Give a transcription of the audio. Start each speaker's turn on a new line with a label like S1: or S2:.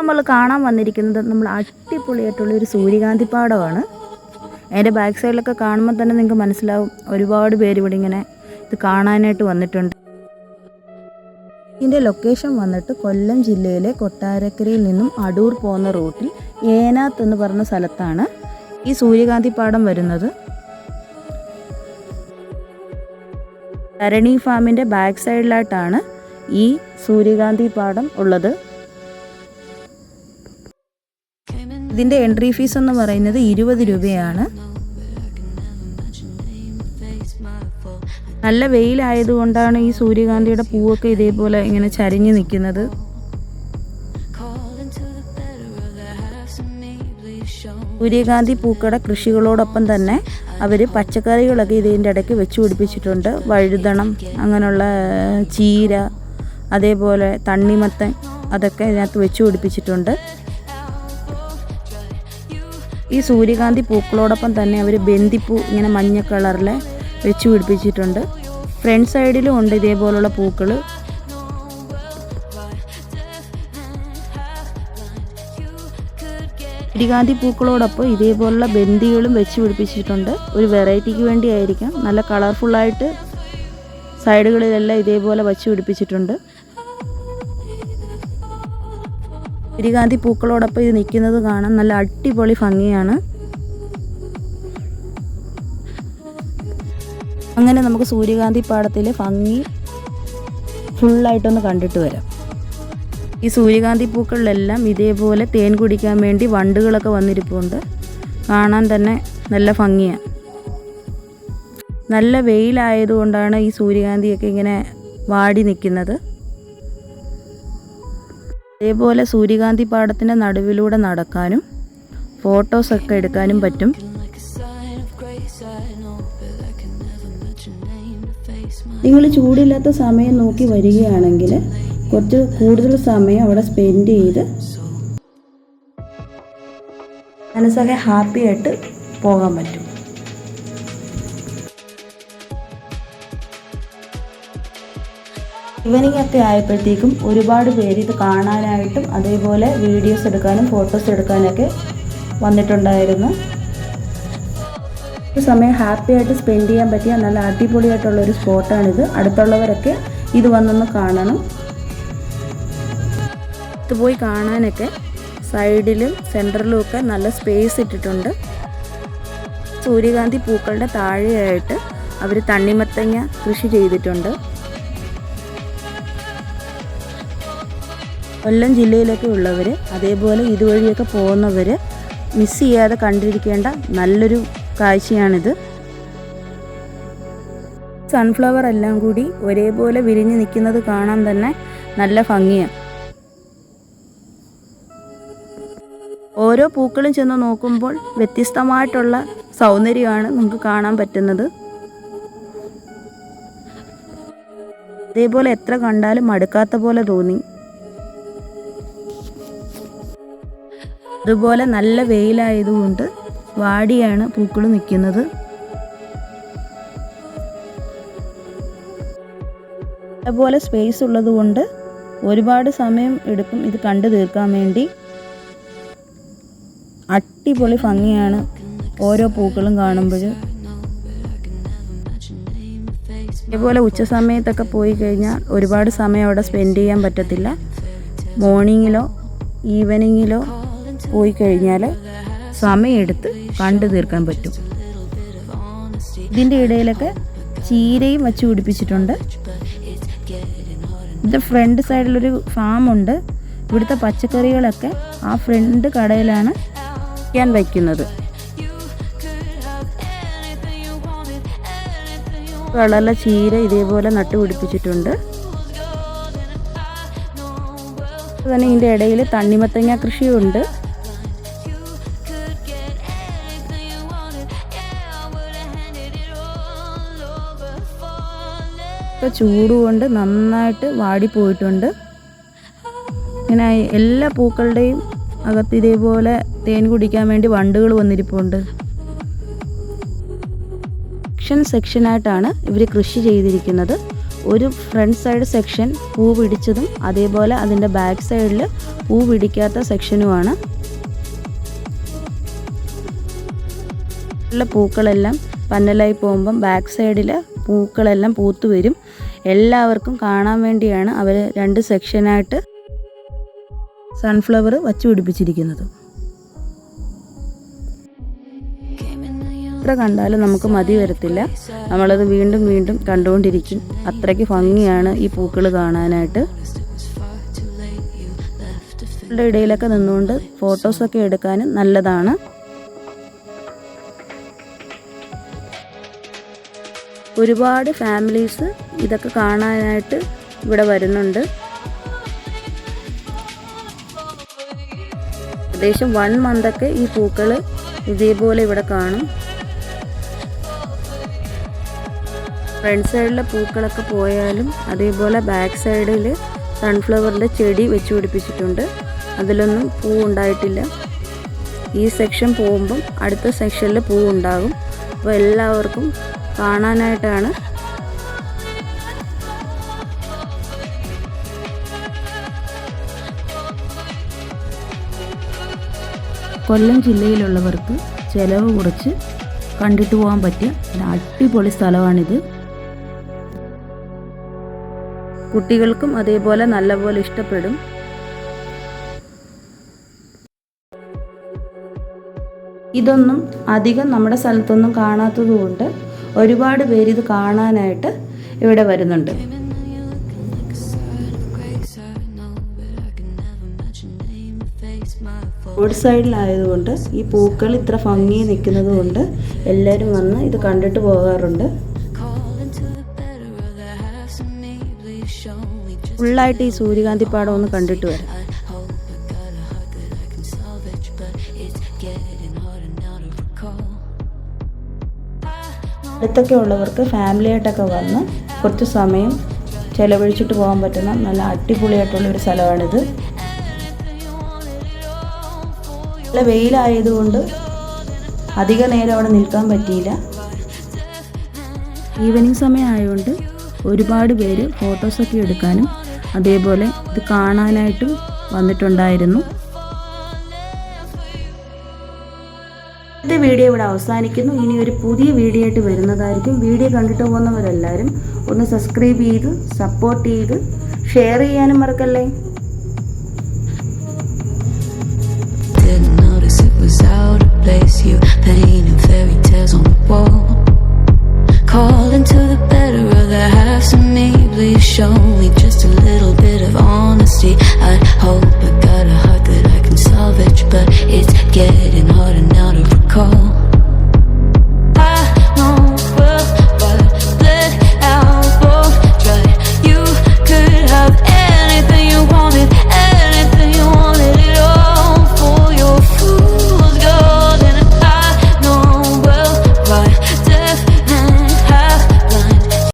S1: നമ്മൾ കാണാൻ വന്നിരിക്കുന്നത് നമ്മൾ അടിപൊളിയായിട്ടുള്ള ഒരു സൂര്യകാന്തി പാടമാണ്. അതിന്റെ ബാക്ക് സൈഡിലൊക്കെ കാണുമ്പോൾ തന്നെ നിങ്ങൾക്ക് മനസ്സിലാവും ഒരുപാട് പേര് ഇവിടെ ഇങ്ങനെ ഇത് കാണാനായിട്ട് വന്നിട്ടുണ്ട്. ഇതിന്റെ ലൊക്കേഷൻ വന്നിട്ട് കൊല്ലം ജില്ലയിലെ കൊട്ടാരക്കരയിൽ നിന്നും അടൂർ പോകുന്ന റൂട്ടിൽ ഏനാത്ത് എന്ന് പറഞ്ഞ സ്ഥലത്താണ് ഈ സൂര്യകാന്തി പാടം വരുന്നത്. ധരണി ഫാമിന്റെ ബാക്ക് സൈഡിലായിട്ടാണ് ഈ സൂര്യകാന്തി പാടം ഉള്ളത്. ഇതിന്റെ എൻട്രി ഫീസ് എന്ന് പറയുന്നത് ഇരുപത് രൂപയാണ്. നല്ല വെയിലായതുകൊണ്ടാണ് ഈ സൂര്യകാന്തിയുടെ പൂവൊക്കെ ഇതേപോലെ ഇങ്ങനെ ചരിഞ്ഞു നിൽക്കുന്നത്. സൂര്യകാന്തി പൂക്കട കൃഷികളോടൊപ്പം തന്നെ അവർ പച്ചക്കറികളൊക്കെ ഇതിന്റെ ഇടയ്ക്ക് വെച്ച് പിടിപ്പിച്ചിട്ടുണ്ട്. വഴുതണം അങ്ങനെയുള്ള ചീര അതേപോലെ തണ്ണിമത്തൻ അതൊക്കെ ഇതിനകത്ത് വെച്ച് പിടിപ്പിച്ചിട്ടുണ്ട്. ഈ സൂര്യകാന്തി പൂക്കളോടൊപ്പം തന്നെ അവർ ബന്ദിപ്പൂ ഇങ്ങനെ മഞ്ഞ കളറിൽ വെച്ച് പിടിപ്പിച്ചിട്ടുണ്ട്. ഫ്രണ്ട് സൈഡിലും ഉണ്ട് ഇതേപോലുള്ള പൂക്കൾ സൂര്യകാന്തി പൂക്കളോടൊപ്പം ഇതേപോലുള്ള ബന്ദികളും വെച്ച് പിടിപ്പിച്ചിട്ടുണ്ട്. ഒരു വെറൈറ്റിക്ക് വേണ്ടിയായിരിക്കാം നല്ല കളർഫുള്ളായിട്ട് സൈഡുകളിലെല്ലാം ഇതേപോലെ വച്ച് പിടിപ്പിച്ചിട്ടുണ്ട്. സൂര്യകാന്തി പൂക്കളോടൊപ്പം ഇത് നിൽക്കുന്നത് കാണാൻ നല്ല അടിപൊളി ഭംഗിയാണ്. അങ്ങനെ നമുക്ക് സൂര്യകാന്തി പാടത്തിലെ ഭംഗി ഫുള്ളായിട്ടൊന്ന് കണ്ടിട്ട് വരാം. ഈ സൂര്യകാന്തി പൂക്കളിലെല്ലാം ഇതേപോലെ തേൻ കുടിക്കാൻ വേണ്ടി വണ്ടുകളൊക്കെ വന്നിരിപ്പുണ്ട്. കാണാൻ തന്നെ നല്ല ഭംഗിയാണ് നല്ല വെയിലായതുകൊണ്ടാണ് ഈ സൂര്യകാന്തിയൊക്കെ ഇങ്ങനെ വാടി നിൽക്കുന്നത്. അതേപോലെ സൂര്യകാന്തി പാടത്തിന്റെ നടുവിലൂടെ നടക്കാനും ഫോട്ടോസൊക്കെ എടുക്കാനും പറ്റും. നിങ്ങൾ ചൂടില്ലാത്ത സമയം നോക്കി വരികയാണെങ്കിൽ കുറച്ച് കൂടുതൽ സമയം അവിടെ സ്പെൻഡ് ചെയ്ത് മനസ്സൊക്കെ ഹാപ്പി ആയിട്ട് പോകാൻ പറ്റും. ഈവനിങ് ഒക്കെ ആയപ്പോഴത്തേക്കും ഒരുപാട് പേര് ഇത് കാണാനായിട്ടും അതേപോലെ വീഡിയോസ് എടുക്കാനും ഫോട്ടോസ് എടുക്കാനൊക്കെ വന്നിട്ടുണ്ടായിരുന്നു. ഈ സമയം ഹാപ്പി ആയിട്ട് സ്പെൻഡ് ചെയ്യാൻ പറ്റിയ നല്ല അടിപൊളിയായിട്ടുള്ള ഒരു സ്പോട്ടാണിത്. അടുത്തുള്ളവരൊക്കെ ഇത് വന്നൊന്ന് കാണണം. ഇത് പോയി കാണാനൊക്കെ സൈഡിലും സെന്ററിലും ഒക്കെ നല്ല സ്പേസ് ഇട്ടിട്ടുണ്ട്. സൂര്യകാന്തി പൂക്കളുടെ താഴെയായിട്ട് അവർ തണ്ണിമത്തങ്ങ കൃഷി ചെയ്തിട്ടുണ്ട്. കൊല്ലം ജില്ലയിലൊക്കെ ഉള്ളവർ അതേപോലെ ഇതുവഴിയൊക്കെ പോകുന്നവർ മിസ് ചെയ്യാതെ കണ്ടിരിക്കേണ്ട നല്ലൊരു കാഴ്ചയാണിത്. സൺഫ്ലവർ എല്ലാം കൂടി ഒരേപോലെ വിരിഞ്ഞ് നിൽക്കുന്നത് കാണാൻ തന്നെ നല്ല ഭംഗിയാണ് ഓരോ പൂക്കളും ചെന്ന് നോക്കുമ്പോൾ വ്യത്യസ്തമായിട്ടുള്ള സൗന്ദര്യമാണ് നമുക്ക് കാണാൻ പറ്റുന്നത്. അതേപോലെ എത്ര കണ്ടാലും മടുക്കാത്ത പോലെ തോന്നി. അതുപോലെ നല്ല വെയിലായതുകൊണ്ട് വാടിയാണ് പൂക്കൾ നിൽക്കുന്നത് അതുപോലെ സ്പേസ് ഉള്ളതുകൊണ്ട് ഒരുപാട് സമയം എടുക്കും ഇത് കണ്ടു തീർക്കാൻ വേണ്ടി. അടിപൊളി ഭംഗിയാണ് ഓരോ പൂക്കളും കാണുമ്പോൾ ഇതേപോലെ ഉച്ച സമയത്തൊക്കെ പോയി കഴിഞ്ഞാൽ ഒരുപാട് സമയം അവിടെ സ്പെൻഡ് ചെയ്യാൻ പറ്റത്തില്ല. മോർണിങ്ങിലോ ഈവനിങ്ങിലോ പോയി കഴിഞ്ഞാൽ സമയമെടുത്ത് കണ്ടു തീർക്കാൻ പറ്റും. ഇതിന്റെ ഇടയിലൊക്കെ ചീരയും വച്ച് പിടിപ്പിച്ചിട്ടുണ്ട്. ഇത് ഫ്രണ്ട് സൈഡിലൊരു ഫാമുണ്ട്. ഇവിടുത്തെ പച്ചക്കറികളൊക്കെ ആ ഫ്രണ്ട് കടയിലാണ് ഞാൻ വയ്ക്കുന്നത് കളറിലെ ചീര ഇതേപോലെ നട്ടുപിടിപ്പിച്ചിട്ടുണ്ട് തന്നെ ഇതിന്റെ ഇടയിൽ തണ്ണിമത്തങ്ങ കൃഷിയുണ്ട്. ഇപ്പോൾ ചൂട് കൊണ്ട് നന്നായിട്ട് വാടിപ്പോയിട്ടുണ്ട് ഇങ്ങനെ എല്ലാ പൂക്കളുടെയും അകത്ത് ഇതേപോലെ തേൻ കുടിക്കാൻ വേണ്ടി വണ്ടുകൾ വന്നിരിപ്പുണ്ട്. സെക്ഷൻ സെക്ഷനായിട്ടാണ് ഇവർ കൃഷി ചെയ്തിരിക്കുന്നത്. ഒരു ഫ്രണ്ട് സൈഡ് സെക്ഷൻ പൂ പിടിച്ചതും അതേപോലെ അതിന്റെ ബാക്ക് സൈഡിൽ പൂ പിടിക്കാത്ത സെക്ഷനുമാണ്. ഉള്ള പൂക്കളെല്ലാം പന്നലായി പോകുമ്പം ബാക്ക് സൈഡിൽ പൂക്കളെല്ലാം പൂത്തു വരും. എല്ലാവർക്കും കാണാൻ വേണ്ടിയാണ് അവർ രണ്ട് സെക്ഷനായിട്ട് സൺഫ്ലവർ വച്ചു പിടിപ്പിച്ചിരിക്കുന്നത്. എത്ര കണ്ടാലും നമുക്ക് മതി വരത്തില്ല. നമ്മളത് വീണ്ടും വീണ്ടും കണ്ടുകൊണ്ടിരിക്കും. അത്രയ്ക്ക് ഭംഗിയാണ് ഈ പൂക്കൾ കാണാനായിട്ട്. ഇടയിലൊക്കെ നിന്നുകൊണ്ട് ഫോട്ടോസൊക്കെ എടുക്കാനും നല്ലതാണ്. ഒരുപാട് ഫാമിലീസ് ഇതൊക്കെ കാണാനായിട്ട് ഇവിടെ വരുന്നുണ്ട്. ഏകദേശം വൺ മന്തൊക്കെ ഈ പൂക്കൾ ഇതേപോലെ ഇവിടെ കാണും. ഫ്രണ്ട് സൈഡിലെ പൂക്കളൊക്കെ പോയാലും അതേപോലെ ബാക്ക് സൈഡിൽ സൺഫ്ലവറിന്റെ ചെടി വെച്ച് പിടിപ്പിച്ചിട്ടുണ്ട്. അതിലൊന്നും പൂ ഉണ്ടായിട്ടില്ല. ഈ സെക്ഷൻ പോകുമ്പം അടുത്ത സെക്ഷനിൽ പൂ ഉണ്ടാകും. അപ്പോൾ എല്ലാവർക്കും കാണാനായിട്ടാണ്. കൊല്ലം ജില്ലയിലുള്ളവർക്ക് ചിലവ് കുറച്ച് കണ്ടിട്ട് പോകാൻ പറ്റിയ അടിപൊളി സ്ഥലമാണിത്. കുട്ടികൾക്കും അതേപോലെ നല്ലപോലെ ഇഷ്ടപ്പെടും. ഇതൊന്നും അധികം നമ്മുടെ സ്ഥലത്തൊന്നും കാണാത്തതുകൊണ്ട് ഒരുപാട് പേര് ഇത് കാണാനായിട്ട് ഇവിടെ വരുന്നുണ്ട്. റോഡ് സൈഡിലായതുകൊണ്ട് ഈ പൂക്കൾ ഇത്ര ഭംഗി നിൽക്കുന്നത് കൊണ്ട് എല്ലാവരും വന്ന് ഇത് കണ്ടിട്ട് പോകാറുണ്ട്. ഫുള്ളായിട്ട് ഈ സൂര്യകാന്തി പാടം ഒന്ന് കണ്ടിട്ട് വരാം. അടുത്തൊക്കെ ഉള്ളവർക്ക് ഫാമിലിയായിട്ടൊക്കെ വന്ന് കുറച്ച് സമയം ചിലവഴിച്ചിട്ട് പോകാൻ പറ്റുന്ന നല്ല അടിപൊളിയായിട്ടുള്ള ഒരു സ്ഥലമാണിത്. നല്ല വെയിലായതുകൊണ്ട് അധിക നേരം അവിടെ നിൽക്കാൻ പറ്റിയില്ല. ഈവനിങ് സമയമായതുകൊണ്ട് ഒരുപാട് പേര് ഫോട്ടോസൊക്കെ എടുക്കാനും അതേപോലെ ഇത് കാണാനായിട്ടും വന്നിട്ടുണ്ടായിരുന്നു. ഇന്നത്തെ വീഡിയോ ഇവിടെ അവസാനിക്കുന്നു. ഇനി ഒരു പുതിയ വീഡിയോ ആയിട്ട് വരുന്നതായിരിക്കും. വീഡിയോ കണ്ടിട്ട് പോകുന്നവരെല്ലാവരും ഒന്ന് സബ്സ്ക്രൈബ് ചെയ്ത് സപ്പോർട്ട് ചെയ്ത് ഷെയർ ചെയ്യാനും മറക്കല്ലേ?
S2: Show call.